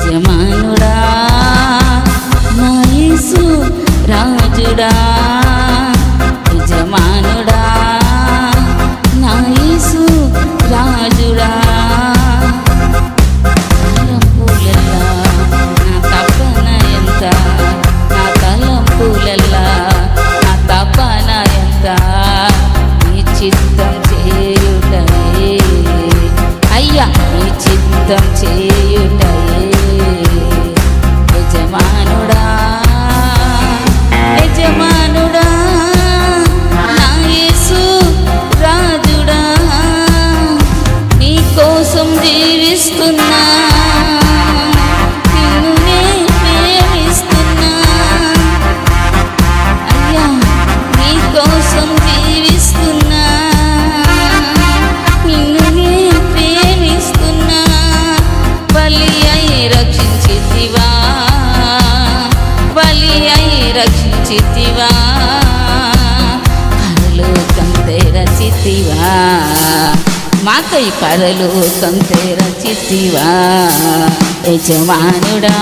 యజమానుడా నా యేసు రాజుడా యజమానుడా నా యేసు రాజుడా. చిత్తం చేయుటయే. అయ్యా నీ చిత్తం చేయ రక్షితివా పరలోకం తెరచితివా మాకై పరలోకం తెరచితివా యజమానుడా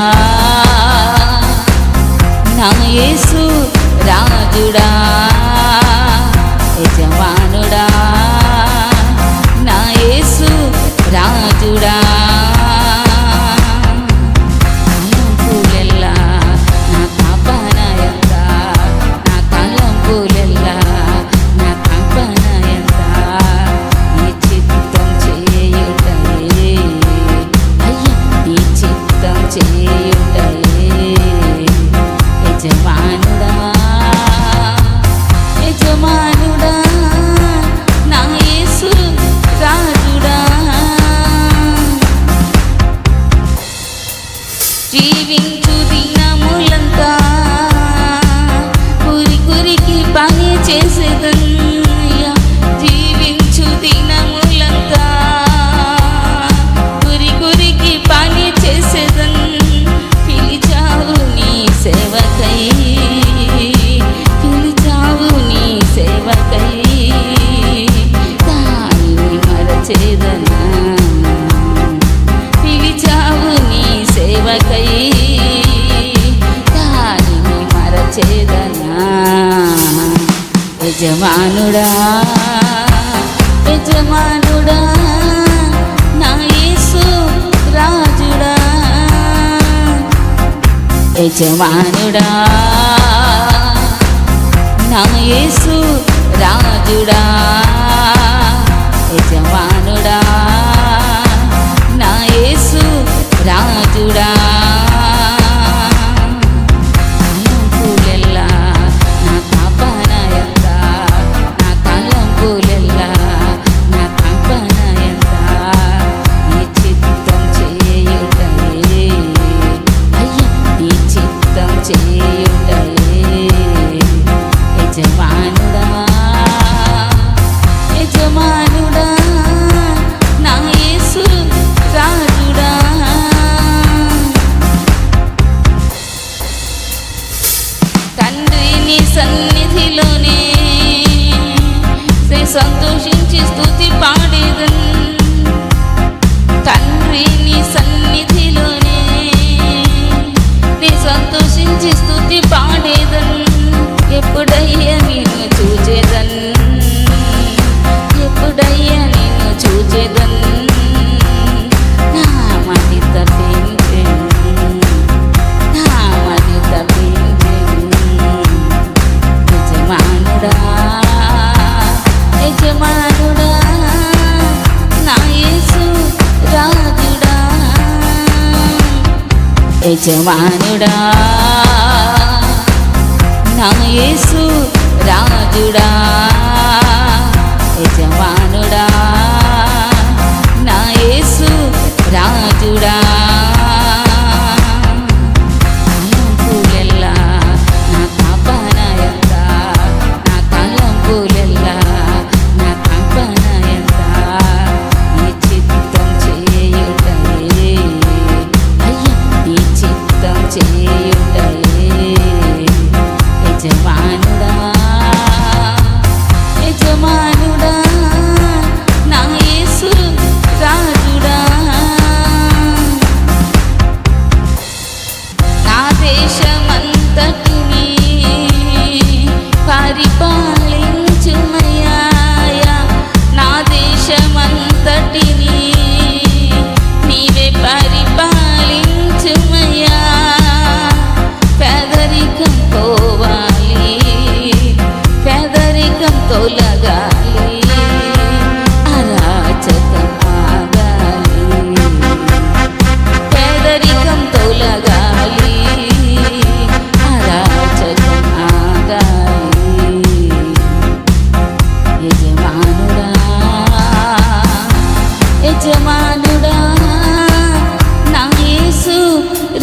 యజమానుడా యజమానుడా నా యేసు రాజుడా. యజమానుడా నా యేసు రాజుడా. యజమానుడా నా యేసు రాజుడా.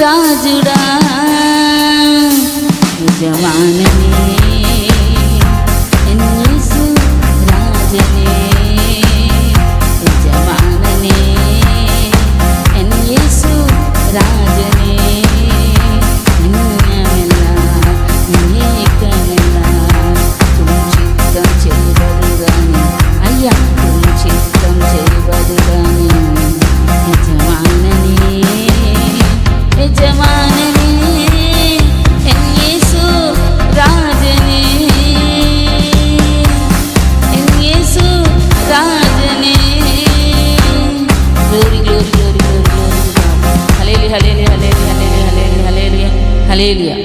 రాజుడా Alelia.